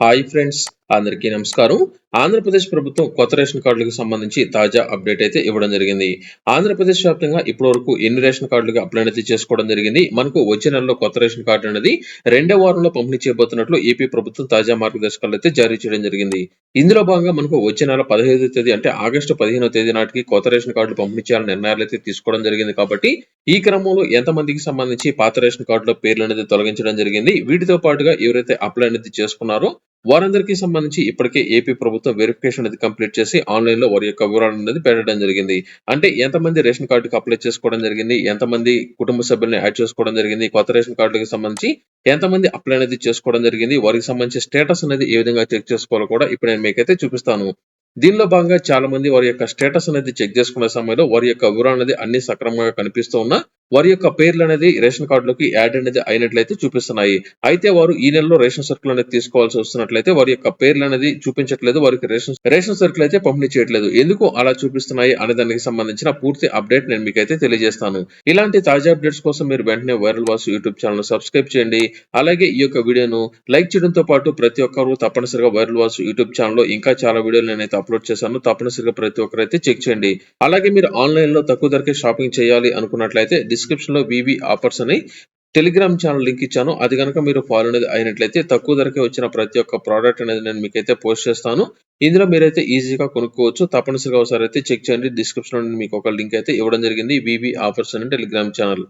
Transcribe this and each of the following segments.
Hi friends అందరికీ నమస్కారం. ఆంధ్రప్రదేశ్ ప్రభుత్వం కొత్త రేషన్ కార్డులకు సంబంధించి తాజా అప్డేట్ అయితే ఇవ్వడం జరిగింది. ఆంధ్రప్రదేశ్ వ్యాప్తంగా ఇప్పటి వరకు ఎన్ని రేషన్ కార్డులకు అప్లై అయితే చేసుకోవడం జరిగింది? మనకు వచ్చే నెలలో కొత్త రేషన్ కార్డు అనేది రెండో వారంలో పంపిణీ చేయబోతున్నట్లు ఏపీ ప్రభుత్వం తాజా మార్గదర్శకాలు అయితే జారీ చేయడం జరిగింది. ఇందులో భాగంగా మనకు వచ్చే నెల పదహైదో తేదీ అంటే ఆగస్టు పదిహేనో తేదీ నాటికి కొత్త రేషన్ కార్డులు పంపిణీ చేయాలని నిర్ణయాలు అయితే తీసుకోవడం జరిగింది కాబట్టి ఈ క్రమంలో ఎంతమందికి సంబంధించి పాత రేషన్ కార్డులో పేర్లు అనేది తొలగించడం జరిగింది. వీటితో పాటుగా ఎవరైతే అప్లై అనేది చేసుకున్నారో వారందరికీ సంబంధించి ఇప్పటికే ఏపీ ప్రభుత్వం వెరిఫికేషన్ అనేది కంప్లీట్ చేసి ఆన్లైన్లో వారి యొక్క వివరాలు అనేది పెట్టడం జరిగింది. అంటే ఎంతమంది రేషన్ కార్డుకి అప్లై చేసుకోవడం జరిగింది? ఎంతమంది కుటుంబ సభ్యుల్ని యాడ్ చేసుకోవడం జరిగింది? కొత్త రేషన్ కార్డుకి సంబంధించి ఎంతమంది అప్లై అనేది చేసుకోవడం జరిగింది? వారికి సంబంధించి స్టేటస్ అనేది ఏ విధంగా చెక్ చేసుకోవాలో కూడా ఇప్పుడు నేను మీకైతే చూపిస్తాను. దీనిలో భాగంగా చాలా మంది వారి యొక్క స్టేటస్ అనేది చెక్ చేసుకునే సమయంలో వారి యొక్క వివరాలు అనేది అన్ని సక్రమంగా కనిపిస్తూ ఉన్నా వారి యొక్క పేర్లు అనేది రేషన్ కార్డులోకి యాడ్ అనేది అయినట్లయితే చూపిస్తున్నాయి. అయితే వారు ఈ నెలలో రేషన్ సర్కిల్ అనేది తీసుకోవాల్సి వస్తున్నట్లయితే వారి యొక్క పేర్లు అనేది చూపించట్లేదు వారికి రేషన్ రేషన్ సర్కిల్ అయితే పంపిణీ చేయట్లేదు. ఎందుకు అలా చూపిస్తున్నాయి అనే దానికి సంబంధించిన పూర్తి అప్డేట్ నేను మీకైతే తెలియజేస్తాను. ఇలాంటి తాజా అప్డేట్స్ కోసం మీరు వెంటనే వైరల్ వాస్ యూట్యూబ్ ఛానల్ సబ్స్క్రైబ్ చేయండి. అలాగే ఈ యొక్క వీడియోను లైక్ చేయడంతో పాటు ప్రతి ఒక్కరు తప్పనిసరిగా వైరల్ వాస్ యూట్యూబ్ ఛానల్లో ఇంకా చాలా వీడియోలు నేనైతే అప్లోడ్ చేశాను. తప్పనిసరిగా ప్రతి ఒక్కరైతే చెక్ చేయండి. అలాగే మీరు ఆన్లైన్లో తక్కువ ధరకే షాపింగ్ చేయాలి అనుకున్నట్లయితే డిస్క్రిప్షన్లో వివి ఆఫర్స్ అని టెలిగ్రామ్ ఛానల్ లింక్ ఇచ్చాను. అది కనుక మీరు ఫాలో అనేది అయినట్లయితే తక్కువ ధరకే వచ్చిన ప్రతి ఒక్క ప్రోడక్ట్ అనేది నేను మీకైతే పోస్ట్ చేస్తాను. ఇందులో మీరైతే ఈజీగా కొనుక్కోవచ్చు. తప్పనిసరిగా ఒకసారి అయితే చెక్ చేయండి. డిస్క్రిప్షన్లో మీకు ఒక లింక్ అయితే ఇవ్వడం జరిగింది. వివి ఆఫర్స్ అని టెలిగ్రామ్ ఛానల్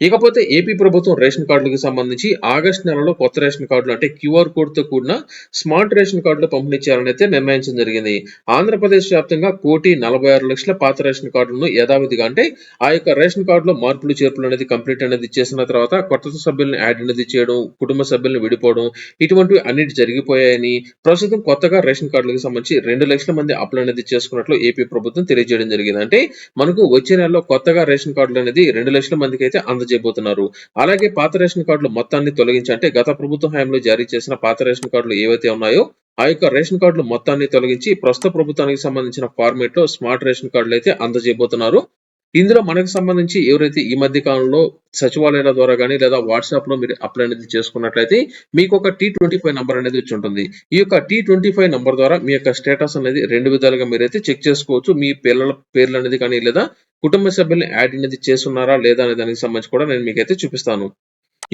ఇకపోతే ఏపీ ప్రభుత్వం రేషన్ కార్డులకు సంబంధించి ఆగస్టు నెలలో కొత్త రేషన్ కార్డులు అంటే క్యూఆర్ కోడ్తో కూడిన స్మార్ట్ రేషన్ కార్డులు పంపిణీ చేయాలని అయితే నిర్ణయించడం జరిగింది. ఆంధ్రప్రదేశ్ వ్యాప్తంగా కోటి నలభై ఆరు లక్షల పాత రేషన్ కార్డులను యథావిధిగా అంటే ఆ యొక్క రేషన్ కార్డులో మార్పులు చేర్పులు అనేది కంప్లీట్ అనేది చేసిన తర్వాత కొత్త సభ్యులను యాడ్ అనేది చేయడం కుటుంబ సభ్యులను విడిపోవడం ఇటువంటివి అన్నిటి జరిగిపోయాయని ప్రస్తుతం కొత్తగా రేషన్ కార్డులకు సంబంధించి రెండు లక్షల మంది అప్లై అనేది చేసుకున్నట్లు ఏపీ ప్రభుత్వం తెలియజేయడం జరిగింది. అంటే మనకు వచ్చే నెలలో కొత్తగా రేషన్ కార్డులు అనేది రెండు లక్షల మందికి అయితే చేయబోతున్నారు. అలాగే పాత రేషన్ కార్డులు మొత్తాన్ని తొలగించి అంటే గత ప్రభుత్వ హయాంలో జారీ చేసిన పాత రేషన్ కార్డులు ఏవైతే ఉన్నాయో ఆ యొక్క రేషన్ కార్డులు మొత్తాన్ని తొలగించి ప్రస్తుత ప్రభుత్వానికి సంబంధించిన ఫార్మేట్లో స్మార్ట్ రేషన్ కార్డులు అయితే అందజేయబోతున్నారు. ఇందులో మనకు సంబంధించి ఎవరైతే ఈ మధ్య కాలంలో సచివాలయాల ద్వారా కానీ లేదా వాట్సాప్లో మీరు అప్లై అనేది చేసుకున్నట్లయితే మీకు ఒక టీ ట్వంటీ ఫైవ్ నంబర్ అనేది వచ్చి ఉంటుంది. ఈ యొక్క టీ ట్వంటీ ఫైవ్ నంబర్ ద్వారా మీ యొక్క స్టేటస్ అనేది రెండు విధాలుగా మీరైతే చెక్ చేసుకోవచ్చు. మీ పిల్లల పేర్లు అనేది కానీ లేదా కుటుంబ సభ్యులను యాడ్ అనేది చేస్తున్నారా లేదా అనే దానికి సంబంధించి కూడా నేను మీకైతే చూపిస్తాను.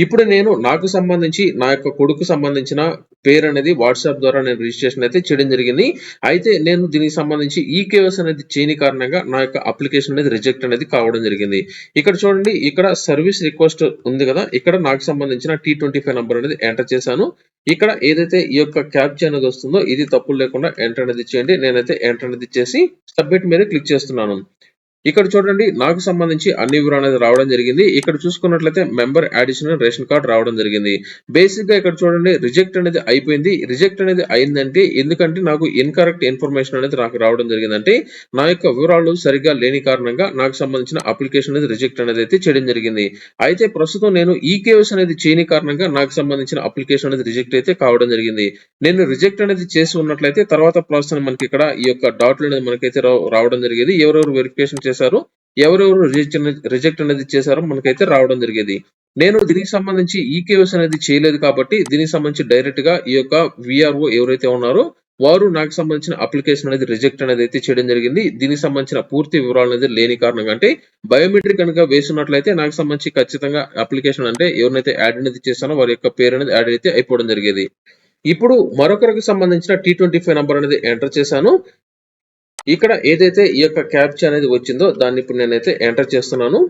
ఇప్పుడు నేను నాకు సంబంధించి నా యొక్క కొడుకు సంబంధించిన పేరు అనేది వాట్సాప్ ద్వారా నేను రిజిస్ట్రేషన్ అయితే చేయడం జరిగింది. అయితే నేను దీనికి సంబంధించి ఈ కేవస్ అనేది చేయని కారణంగా నా యొక్క అప్లికేషన్ అనేది రిజెక్ట్ అనేది కావడం జరిగింది. ఇక్కడ చూడండి ఇక్కడ సర్వీస్ రిక్వెస్ట్ ఉంది కదా ఇక్కడ నాకు సంబంధించిన టీ ట్వంటీ ఫైవ్ నెంబర్ అనేది ఎంటర్ చేశాను. ఇక్కడ ఏదైతే ఈ యొక్క క్యాప్చర్ అనేది వస్తుందో ఇది తప్పులు లేకుండా ఎంటర్ అనేది చేయండి. నేనైతే ఎంటర్ అనేది చేసి సబ్మిట్ మీద క్లిక్ చేస్తున్నాను. ఇక్కడ చూడండి నాకు సంబంధించి అన్ని వివరాలు అనేది రావడం జరిగింది. ఇక్కడ చూసుకున్నట్లయితే మెంబర్ అడిషనల్ రేషన్ కార్డ్ రావడం జరిగింది. బేసిక్గా ఇక్కడ చూడండి రిజెక్ట్ అనేది అయిపోయింది. రిజెక్ట్ అనేది అయిందంటే ఎందుకంటే నాకు ఇన్కరెక్ట్ ఇన్ఫర్మేషన్ అనేది నాకు రావడం జరిగిందంటే నా యొక్క వివరాలు సరిగ్గా లేని కారణంగా నాకు సంబంధించిన అప్లికేషన్ అనేది రిజెక్ట్ అనేది అయితే చేయడం జరిగింది. అయితే ప్రస్తుతం నేను ఈ కేవస్ అనేది చేయని కారణంగా నాకు సంబంధించిన అప్లికేషన్ అనేది రిజెక్ట్ అయితే కావడం జరిగింది. నేను రిజెక్ట్ అనేది చేసి ఉన్నట్లయితే తర్వాత ప్రాసెస్ మనకి ఇక్కడ ఈ యొక్క డాట్లు అనేది మనకైతే రావడం జరిగింది. ఎవరెవరు వెరిఫికేషన్ చేసి చేశారు ఎవరెవరు రిజెక్ట్ రిజెక్ట్ అనేది చేశారో మనకైతే రావడం జరిగేది. నేను దీనికి సంబంధించి ఈ అనేది చేయలేదు కాబట్టి దీనికి సంబంధించి డైరెక్ట్గా ఈ యొక్క విఆర్ఓ ఎవరైతే ఉన్నారో వారు నాకు సంబంధించిన అప్లికేషన్ అనేది రిజెక్ట్ అనేది అయితే చేయడం జరిగింది. దీనికి సంబంధించిన పూర్తి వివరాలు అనేది లేని కారణంగా అంటే బయోమెట్రిక్ కనుక వేసినట్లయితే నాకు సంబంధించి ఖచ్చితంగా అప్లికేషన్ అంటే ఎవరినైతే యాడ్ అనేది చేశానో వారి యొక్క పేరు అనేది యాడ్ అయితే అయిపోవడం జరిగేది. ఇప్పుడు మరొకరికి సంబంధించిన టీ ట్వంటీ ఫైవ్ నంబర్ అనేది ఎంటర్ చేశాను. ఇక్కడ ఏదైతే ఈ యొక్క క్యాప్చర్ అనేది వచ్చిందో దాన్ని ఇప్పుడు నేనైతే ఎంటర్ చేస్తున్నాను.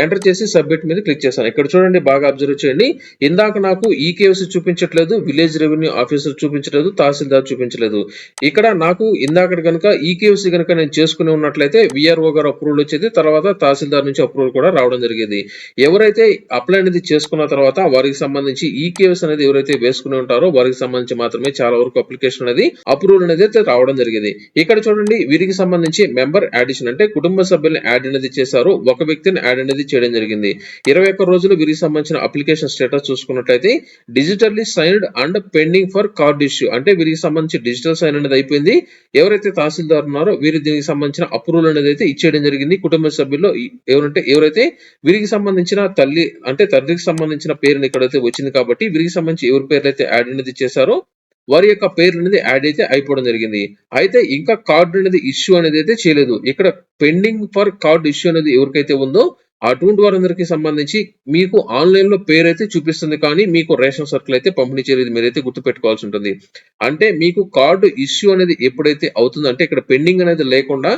ఎంటర్ చేసి సబ్మిట్ మీద క్లిక్ చేస్తాను ఇక్కడ చూడండి బాగా అబ్జర్వ్ చేయండి. ఇందాక నాకు ఈ కేవసి చూపించట్లేదు విలేజ్ రెవెన్యూ ఆఫీసర్ చూపించలేదు తహసీల్దార్ చూపించలేదు. ఇక్కడ నాకు ఇందాక కనుక ఈ కేవసి కనుక నేను చేసుకుని ఉన్నట్లయితే విఆర్ఓ గారు అప్రూవల్ వచ్చేది తర్వాత తహసీల్దార్ నుంచి అప్రూవల్ కూడా రావడం జరిగేది. ఎవరైతే అప్లై అనేది చేసుకున్న తర్వాత వారికి సంబంధించి ఈ కేవస్ అనేది ఎవరైతే వేసుకుని ఉంటారో వారికి సంబంధించి మాత్రమే చాలా వరకు అప్లికేషన్ అనేది అప్రూవల్ అనేది అయితే రావడం జరిగేది. ఇక్కడ చూడండి వీరికి సంబంధించి మెంబర్ యాడిషన్ అంటే కుటుంబ సభ్యులను యాడ్ అనేది చేశారు. ఒక వ్యక్తిని యాడ్ అనేది చేయడం జరిగింది. ఇరవై ఒక్క రోజులు వీరికి సంబంధించిన అప్లికేషన్ స్టేటస్ చూసుకున్నట్లయితే digitally signed and pending for card issue అంటే వీరికి సంబంధించి డిజిటల్ సైన్ అనేది అయిపోయింది. ఎవరైతే తహసీల్దార్ ఉన్నారో వీరి దీనికి సంబంధించిన అప్రూవల్ అనేది అయితే ఇచ్చేయడం జరిగింది. కుటుంబ సభ్యుల్లో ఎవరంటే ఎవరైతే వీరికి సంబంధించిన తల్లి అంటే తండ్రికి సంబంధించిన పేరుని ఇక్కడైతే వచ్చింది కాబట్టి వీరికి సంబంధించి ఎవరి పేర్లు అయితే యాడ్ అనేది చేశారో వారి యొక్క పేర్లు అనేది యాడ్ అయితే అయిపోవడం జరిగింది. అయితే ఇంకా కార్డు అనేది ఇష్యూ అనేది అయితే చేయలేదు. ఇక్కడ పెండింగ్ ఫర్ కార్డ్ ఇష్యూ అనేది ఎవరికైతే ఉందో అటువంటి వారందరికీ సంబంధించి మీకు ఆన్లైన్లో పేరు అయితే చూపిస్తుంది కానీ మీకు రేషన్ సర్కిల్ అయితే పంపిణీ చేయలేదు మీరైతే గుర్తుపెట్టుకోవాల్సి ఉంటుంది. అంటే మీకు కార్డు ఇష్యూ అనేది ఎప్పుడైతే అవుతుందో అంటే ఇక్కడ పెండింగ్ అనేది లేకుండా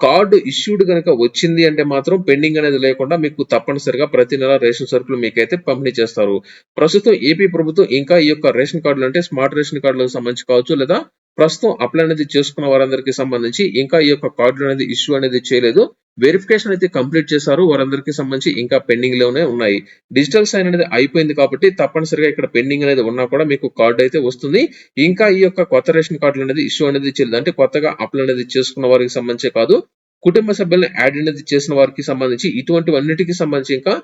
కార్డు ఇష్యూడ్ కనుక వచ్చింది అంటే మాత్రం పెండింగ్ అనేది లేకుండా మీకు తప్పనిసరిగా ప్రతి నెల రేషన్ సరుకులు మీకైతే పంపిణీ చేస్తారు. ప్రస్తుతం ఏపీ ప్రభుత్వం ఇంకా ఈ యొక్క రేషన్ కార్డులు అంటే స్మార్ట్ రేషన్ కార్డులకు సంబంధించి కావచ్చు లేదా ప్రస్తుతం అప్లై అనేది చేసుకున్న వారందరికీ సంబంధించి ఇంకా ఈ యొక్క కార్డులు అనేది ఇష్యూ అనేది చేయలేదు. వెరిఫికేషన్ అయితే కంప్లీట్ చేశారు. వారందరికీ సంబంధించి ఇంకా పెండింగ్లోనే ఉన్నాయి. డిజిటల్ సైన్ అనేది అయిపోయింది కాబట్టి తప్పనిసరిగా ఇక్కడ పెండింగ్ అనేది ఉన్నా కూడా మీకు కార్డు అయితే వస్తుంది. ఇంకా ఈ యొక్క కొత్త రేషన్ కార్డులు అనేది ఇష్యూ అనేది చేయలేదు. అంటే కొత్తగా అప్లై అనేది చేసుకున్న వారికి సంబంధించి కాదు. కుటుంబ సభ్యులను యాడ్ అనేది చేసిన వారికి సంబంధించి ఇటువంటివన్నిటికి సంబంధించి ఇంకా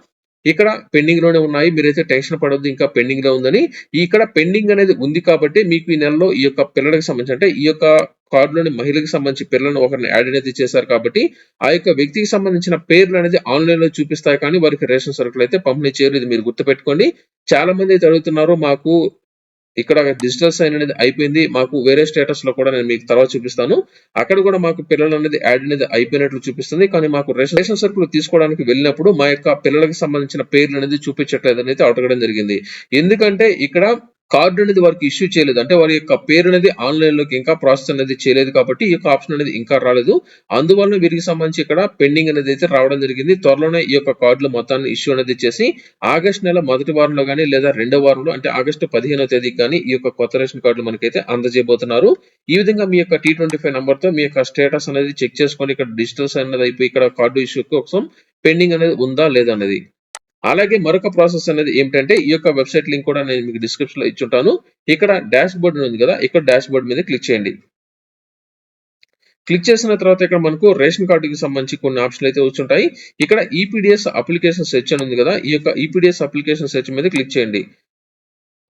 ఇక్కడ పెండింగ్లోనే ఉన్నాయి. మీరైతే టెన్షన్ పడొద్దు ఇంకా పెండింగ్లో ఉందని. ఇక్కడ పెండింగ్ అనేది ఉంది కాబట్టి మీకు ఈ నెలలో ఈ యొక్క పిల్లలకు సంబంధించి అంటే ఈ యొక్క కార్డులోని మహిళకి సంబంధించి పిల్లలను ఒకరిని యాడ్ అనేది చేశారు కాబట్టి ఆ యొక్క వ్యక్తికి సంబంధించిన పేర్లు అనేది ఆన్లైన్లో చూపిస్తాయి కానీ వారికి రేషన్ సరుకులు అయితే పంపిణీ చేయరు. ఇది మీరు గుర్తుపెట్టుకోండి. చాలా మంది అయితే అడుగుతున్నారు మాకు ఇక్కడ డిజిటల్ సైన్ అనేది అయిపోయింది. మాకు వేరే స్టేటస్లో కూడా నేను మీకు తర్వాత చూపిస్తాను. అక్కడ కూడా మాకు పిల్లలు అనేది యాడ్ అనేది అయిపోయినట్లు చూపిస్తుంది. కానీ మాకు రేషన్ రేషన్ సరుకులు తీసుకోవడానికి వెళ్ళినప్పుడు మా యొక్క పిల్లలకు సంబంధించిన పేర్లు అనేది చూపించట్లేదు అనేది అడగడం జరిగింది. ఎందుకంటే ఇక్కడ కార్డు అనేది వారికి ఇష్యూ చేయలేదు. అంటే వారి యొక్క పేరు అనేది ఆన్లైన్లోకి ఇంకా ప్రాసెస్ అనేది చేయలేదు కాబట్టి ఈ యొక్క ఆప్షన్ అనేది ఇంకా రాలేదు. అందువల్ల వీరికి సంబంధించి ఇక్కడ పెండింగ్ అనేది అయితే రావడం జరిగింది. త్వరలోనే ఈ యొక్క కార్డుల మొత్తాన్ని ఇష్యూ అనేది చేసి ఆగస్ట్ నెల మొదటి వారంలో కానీ లేదా రెండో వారంలో అంటే ఆగస్టు పదిహేనో తేదీకి కానీ ఈ యొక్క కొత్త రేషన్ కార్డులు మనకైతే అందజేయబోతున్నారు. ఈ విధంగా మీ యొక్క టీ ట్వంటీ ఫైవ్ నంబర్తో మీ యొక్క స్టేటస్ అనేది చెక్ చేసుకొని ఇక్కడ డిజిటల్స్ అనేది అయిపోయి ఇక్కడ కార్డు ఇష్యూ కోసం పెండింగ్ అనేది ఉందా లేదా అనేది అలాగే మరొక ప్రాసెస్ అనేది ఏమిటంటే ఈ యొక్క వెబ్సైట్ లింక్ కూడా నేను మీకు డిస్క్రిప్షన్లో ఇచ్చుంటాను. ఇక్కడ డాష్ బోర్డ్ ఉంది కదా ఇక్కడ డాష్ బోర్డ్ మీద క్లిక్ చేయండి. క్లిక్ చేసిన తర్వాత ఇక్కడ మనకు రేషన్ కార్డుకి సంబంధించి కొన్ని ఆప్షన్లు అయితే వచ్చుంటాయి ఇక్కడ ఈపీడిఎస్ అప్లికేషన్ సెర్చ్ అని ఉంది కదా ఈ యొక్క ఈపీడిఎస్ అప్లికేషన్ సెర్చ్ మీద క్లిక్ చేయండి.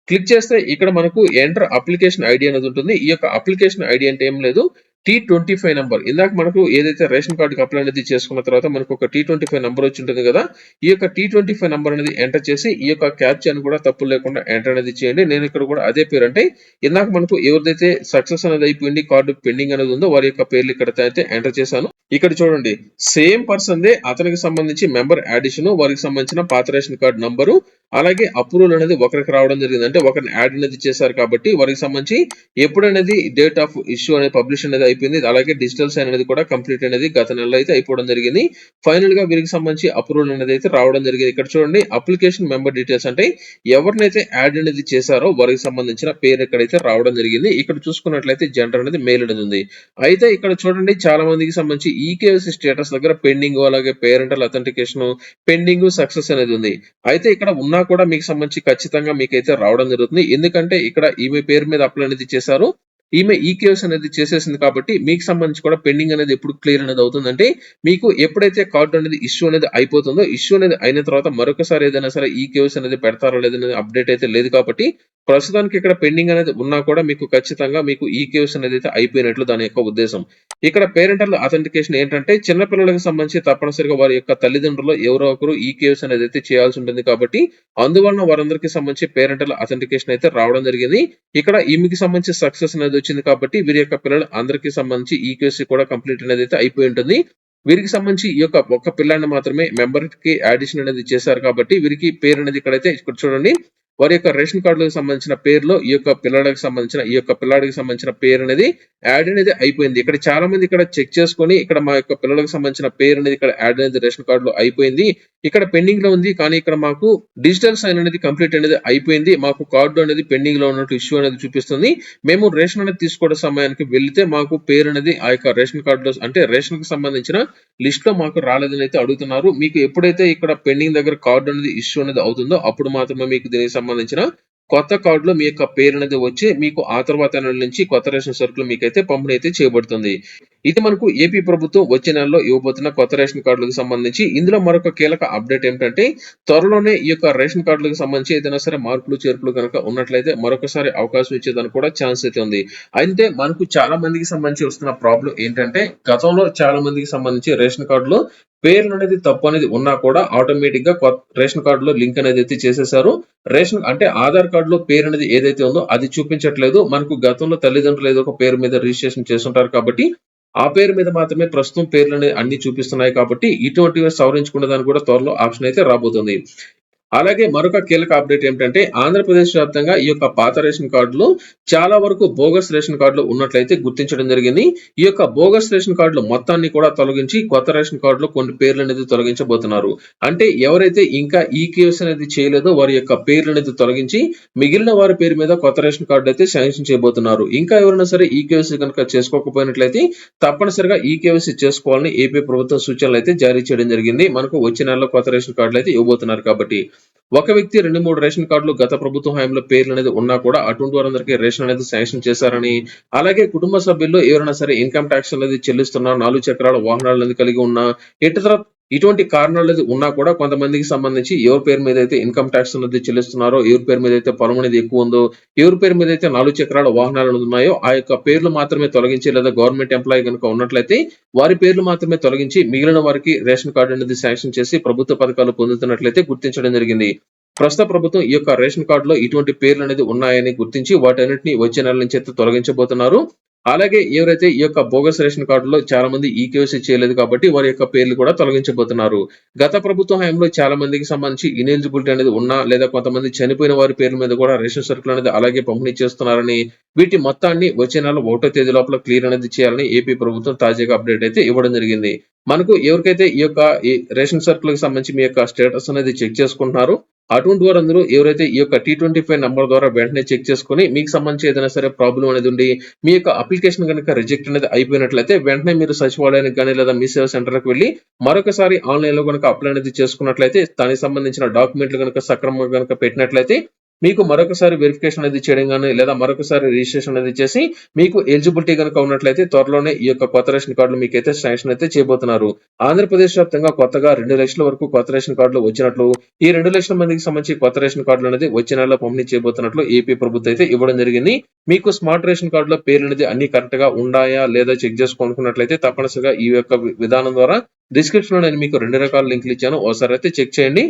క్లిక్ చేస్తే ఇక్కడ మనకు ఎంటర్ అప్లికేషన్ ఐడి అనేది ఉంటుంది. ఈ యొక్క అప్లికేషన్ ఐడి అంటే ఏం లేదు. టీ ట్వంటీ ఫైవ్ నెంబర్ ఇందాక మనకు ఏదైతే రేషన్ కార్డుకి అప్లై అనేది చేసుకున్న తర్వాత మనకు ఒక టీ ట్వంటీ ఫైవ్ నెంబర్ వచ్చి ఉంటుంది కదా ఈ యొక్క టీ ట్వంటీ ఫైవ్ నెంబర్ అనేది ఎంటర్ చేసి ఈ యొక్క క్యాప్చర్ కూడా తప్పు లేకుండా ఎంటర్ అనేది చేయండి. నేను ఇక్కడ కూడా అదే పేరు అంటే ఇందాక మనకు ఎవరిదైతే సక్సెస్ అనేది అయిపోయింది కార్డు పెండింగ్ అనేది ఉందో వారి యొక్క పేర్లు ఇక్కడ అయితే ఎంటర్ చేశాను. ఇక్కడ చూడండి సేమ్ పర్సన్ దే అతనికి సంబంధించి మెంబర్ అడిషన్ వారికి సంబంధించిన పాత రేషన్ కార్డు నంబరు అలాగే అప్రూవల్ అనేది ఒకరికి రావడం జరిగింది. అంటే ఒకరిని యాడ్ అనేది చేశారు కాబట్టి వారికి సంబంధించి ఎప్పుడు అనేది డేట్ ఆఫ్ ఇష్యూ అనేది పబ్లిష్ అనేది అయిపోయింది. అలాగే డిజిటల్ సైన్ అనేది కూడా కంప్లీట్ అనేది గత నెలలో అయితే అయిపోవడం జరిగింది. ఫైనల్గా వీరికి సంబంధించి అప్రూవల్ అనేది అయితే రావడం జరిగింది. ఇక్కడ చూడండి అప్లికేషన్ మెంబర్ డీటెయిల్స్ అంటే ఎవరినైతే యాడ్ అనేది చేశారో వారికి సంబంధించిన పేరు ఎక్కడైతే రావడం జరిగింది. ఇక్కడ చూసుకున్నట్లయితే జెండర్ అనేది మెయిల్ అనేది ఉంది. అయితే ఇక్కడ చూడండి చాలా మందికి సంబంధించి ఈకేఎస్ స్టేటస్ దగ్గర పెండింగ్ అలాగే పేరెంటల్ అథెంటికేషన్ పెండింగ్ సక్సెస్ అనేది ఉంది. అయితే ఇక్కడ ఉన్నా కూడా మీకు సంబంధించి ఖచ్చితంగా మీకైతే రావడం జరుగుతుంది. ఎందుకంటే ఇక్కడ ఈమె పేరు మీద అప్లై అనేది చేశారు. ఈమె ఈకేఎస్ అనేది చేసేసింది కాబట్టి మీకు సంబంధించి కూడా పెండింగ్ అనేది ఎప్పుడు క్లియర్ అనేది అవుతుందంటే మీకు ఎప్పుడైతే కార్డు అనేది ఇష్యూ అనేది అయిపోతుందో ఇష్యూ అనేది అయిన తర్వాత మరొకసారి ఏదైనా సరే ఈకేఎస్ అనేది పెడతారో లేదనేది అప్డేట్ అయితే లేదు కాబట్టి ప్రస్తుతానికి ఇక్కడ పెండింగ్ అనేది ఉన్నా కూడా మీకు ఖచ్చితంగా మీకు ఈకేఎస్ అనేది అయితే అయిపోయినట్లు దాని యొక్క ఉద్దేశం. ఇక్కడ పేరెంటల్ అథెంటికేషన్ ఏంటంటే చిన్నపిల్లలకు సంబంధించి తప్పనిసరిగా వారి యొక్క తల్లిదండ్రులు ఎవరో ఒకరు ఈ కేవ్స్ అనేది అయితే చేయాల్సి ఉంటుంది కాబట్టి అందువలన వారందరికీ సంబంధించి పేరెంటల్ అథెంటికేషన్ అయితే రావడం జరిగింది. ఇక్కడ ఈమెకి సంబంధించి సక్సెస్ అనేది వచ్చింది కాబట్టి వీరి యొక్క పిల్లలు అందరికీ సంబంధించి ఈ కేవ్స్ కూడా కంప్లీట్ అనేది అయితే అయిపోయి ఉంటుంది. వీరికి సంబంధించి ఈ యొక్క ఒక్క పిల్లాన్ని మాత్రమే మెంబర్కి అడిషన్ అనేది చేశారు కాబట్టి వీరికి పేరు అనేది ఇక్కడైతే ఇక్కడ చూడండి. వారి యొక్క రేషన్ కార్డులకు సంబంధించిన పేరులో ఈ యొక్క పిల్లాడికి సంబంధించిన ఈ యొక్క పిల్లాడికి సంబంధించిన పేరు అనేది యాడ్ అనేది అయిపోయింది. ఇక్కడ చాలా మంది ఇక్కడ చెక్ చేసుకొని ఇక్కడ మా యొక్క పిల్లలకు సంబంధించిన పేరు అనేది ఇక్కడ యాడ్ అనేది రేషన్ కార్డులో అయిపోయింది. ఇక్కడ పెండింగ్లో ఉంది కానీ ఇక్కడ మాకు డిజిటల్ సైన్ అనేది కంప్లీట్ అనేది అయిపోయింది. మాకు కార్డు అనేది పెండింగ్లో ఉన్నట్టు ఇష్యూ అనేది చూపిస్తుంది. మేము రేషన్ అనేది తీసుకోవడం సమయానికి వెళితే మాకు పేరు అనేది ఆ యొక్క రేషన్ కార్డులో అంటే రేషన్కి సంబంధించిన లిస్ట్లో మాకు రాలేదని అయితే అడుగుతున్నారు. మీకు ఎప్పుడైతే ఇక్కడ పెండింగ్ దగ్గర కార్డు అనేది ఇష్యూ అనేది అవుతుందో అప్పుడు మాత్రమే మీకు దీనికి సంబంధించిన కొత్త కార్డులో మీ యొక్క పేరు అనేది వచ్చి మీకు ఆ తర్వాత నుంచి కొత్త రేషన్ సరుకులు మీకైతే పంపిణీ అయితే చేయబడుతుంది. ఇది మనకు ఏపీ ప్రభుత్వం వచ్చే నెలలో ఇవ్వబోతున్న కొత్త రేషన్ కార్డులకు సంబంధించి. ఇందులో మరొక కీలక అప్డేట్ ఏంటంటే త్వరలోనే ఈ యొక్క రేషన్ కార్డులకు సంబంధించి ఏదైనా సరే మార్పులు చేర్పులు కనుక ఉన్నట్లయితే మరొకసారి అవకాశం ఇచ్చేదానికి కూడా ఛాన్స్ అయితే ఉంది. అయితే మనకు చాలా మందికి సంబంధించి వస్తున్న ప్రాబ్లం ఏంటంటే గతంలో చాలా మందికి సంబంధించి రేషన్ కార్డులో పేర్లు అనేది తప్పు అనేది ఉన్నా కూడా ఆటోమేటిక్గా కొత్త రేషన్ కార్డులో లింక్ అనేది అయితే చేసేసారు రేషన్ అంటే ఆధార్ కార్డులో పేరు అనేది ఏదైతే ఉందో అది చూపించట్లేదు. మనకు గతంలో తల్లిదండ్రులు ఏదో ఒక పేరు మీద రిజిస్ట్రేషన్ చేస్తుంటారు కాబట్టి ఆ పేరు మీద మాత్రమే ప్రస్తుతం పేర్లు అన్ని చూపిస్తున్నాయి కాబట్టి ఇటువంటివి సవరించుకునే దానికి కూడా త్వరలో ఆప్షన్ అయితే రాబోతుంది. అలాగే మరొక కీలక అప్డేట్ ఏంటంటే ఆంధ్రప్రదేశ్ వ్యాప్తంగా ఈ యొక్క పాత రేషన్ కార్డులు చాలా వరకు బోగస్ రేషన్ కార్డులు ఉన్నట్లయితే గుర్తించడం జరిగింది. ఈ యొక్క బోగస్ రేషన్ కార్డులు మొత్తాన్ని కూడా తొలగించి కొత్త రేషన్ కార్డులు కొన్ని పేర్లు అనేది తొలగించబోతున్నారు. అంటే ఎవరైతే ఇంకా ఈ కేసు అనేది చేయలేదో వారి యొక్క పేర్లు అనేది తొలగించి మిగిలిన వారి పేరు మీద కొత్త రేషన్ కార్డు అయితే శాంక్షన్ చేయబోతున్నారు. ఇంకా ఎవరైనా సరే ఈ కేవైసీ కనుక చేసుకోకపోయినట్లయితే తప్పనిసరిగా ఈ కేవైసీ చేసుకోవాలని ఏపీ ప్రభుత్వం సూచనలు అయితే జారీ చేయడం జరిగింది. మనకు వచ్చే నెలలో కొత్త రేషన్ కార్డులు అయితే ఇవ్వబోతున్నారు కాబట్టి. ఒక వ్యక్తి రెండు మూడు రేషన్ కార్డులు గత ప్రభుత్వ హయాంలో పేర్లు అనేది ఉన్నా కూడా అటువంటి వారందరికీ రేషన్ అనేది శాంక్షన్ చేశారని అలాగే కుటుంబ సభ్యుల్లో ఎవరైనా సరే ఇన్కమ్ ట్యాక్స్ అనేది చెల్లిస్తున్నా నాలుగు చక్రాల వాహనాలు అనేది కలిగి ఉన్నా ఇతర ఇటువంటి కారణాలు అనేది ఉన్నా కూడా కొంతమందికి సంబంధించి ఎవరి పేరు మీద అయితే ఇన్కమ్ ట్యాక్స్ అనేది చెల్లిస్తున్నారో ఎవరి పేరు మీద అయితే పొలం అనేది ఎక్కువ ఉందో ఎవరి పేరు మీద అయితే నాలుగు చక్రాల వాహనాలు ఉన్నాయో ఆ యొక్క పేర్లు మాత్రమే తొలగించి లేదా గవర్నమెంట్ ఎంప్లాయీ కనుక ఉన్నట్లయితే వారి పేర్లు మాత్రమే తొలగించి మిగిలిన వారికి రేషన్ కార్డు అనేది శాంక్షన్ చేసి ప్రభుత్వ పథకాలు పొందుతున్నట్లయితే గుర్తించడం జరిగింది. ప్రస్తుత ప్రభుత్వం ఈ యొక్క రేషన్ కార్డులో ఇటువంటి పేర్లు అనేది ఉన్నాయని గుర్తించి వాటన్నిటిని వచ్చే నెల నుంచి అయితే తొలగించబోతున్నారు. అలాగే ఎవరైతే ఈ యొక్క బోగస్ రేషన్ కార్డులో చాలా మంది ఈ కేవైసీ చేయలేదు కాబట్టి వారి యొక్క పేర్లు కూడా తొలగించబోతున్నారు. గత ప్రభుత్వ హయాంలో చాలా మందికి సంబంధించి ఇనెలిజిబిలిటీ అనేది ఉన్నా లేదా కొంతమంది చనిపోయిన వారి పేర్ల మీద కూడా రేషన్ సరుకులు అనేది అలాగే పంపిణీ చేస్తున్నారని వీటి మొత్తాన్ని వచ్చే నెల ఒకటో తేదీ లోపల క్లియర్ అనేది చేయాలని ఏపీ ప్రభుత్వం తాజాగా అప్డేట్ అయితే ఇవ్వడం జరిగింది. మనకు ఎవరికైతే ఈ యొక్క ఈ రేషన్ సరుకులకు సంబంధించి మీ యొక్క స్టేటస్ అనేది చెక్ చేసుకుంటున్నారో అటువంటి వారందరూ ఎవరైతే ఈ యొక్క టీ ట్వంటీ ఫైవ్ నెంబర్ ద్వారా వెంటనే చెక్ చేసుకుని మీకు సంబంధించి ఏదైనా సరే ప్రాబ్లం అనేది ఉండి మీ యొక్క అప్లికేషన్ కనుక రిజెక్ట్ అనేది అయిపోయినట్లయితే వెంటనే మీరు సచివాలయానికి కానీ లేదా మీ సేవ సెంటర్కి వెళ్ళి మరొకసారి ఆన్లైన్లో కనుక అప్లై అనేది చేసుకున్నట్లయితే దానికి సంబంధించిన డాక్యుమెంట్లు కనుక సక్రమంగా కనుక పెట్టినట్లయితే మీకు మరొకసారి వెరిఫికేషన్ అనేది చేయడం కానీ లేదా మరొకసారి రిజిస్ట్రేషన్ అనేది చేసి మీకు ఎలిజిబిలిటీ కనుక ఉన్నట్లయితే త్వరలోనే ఈ యొక్క కొత్త రేషన్ కార్డులు మీకు అయితే శాంక్షన్ అయితే చేయబోతున్నారు. ఆంధ్రప్రదేశ్ వ్యాప్తంగా కొత్తగా రెండు లక్షల వరకు కొత్త రేషన్ కార్డులు వచ్చినట్లు ఈ రెండు లక్షల మందికి సంబంధించి కొత్త రేషన్ కార్డులు అనేది వచ్చే నెలలో పంపిణీ చేయబోతున్నట్లు ఏపీ ప్రభుత్వం అయితే ఇవ్వడం జరిగింది. మీకు స్మార్ట్ రేషన్ కార్డులో పేర్లు అనేది అన్ని కరెక్ట్గా ఉన్నాయా లేదా చెక్ చేసుకోనుకున్నట్లయితే తప్పనిసరిగా ఈ యొక్క విధానం ద్వారా డిస్క్రిప్షన్లో నేను మీకు రెండు రకాల లింక్లు ఇచ్చాను. ఒకసారి అయితే చెక్ చేయండి.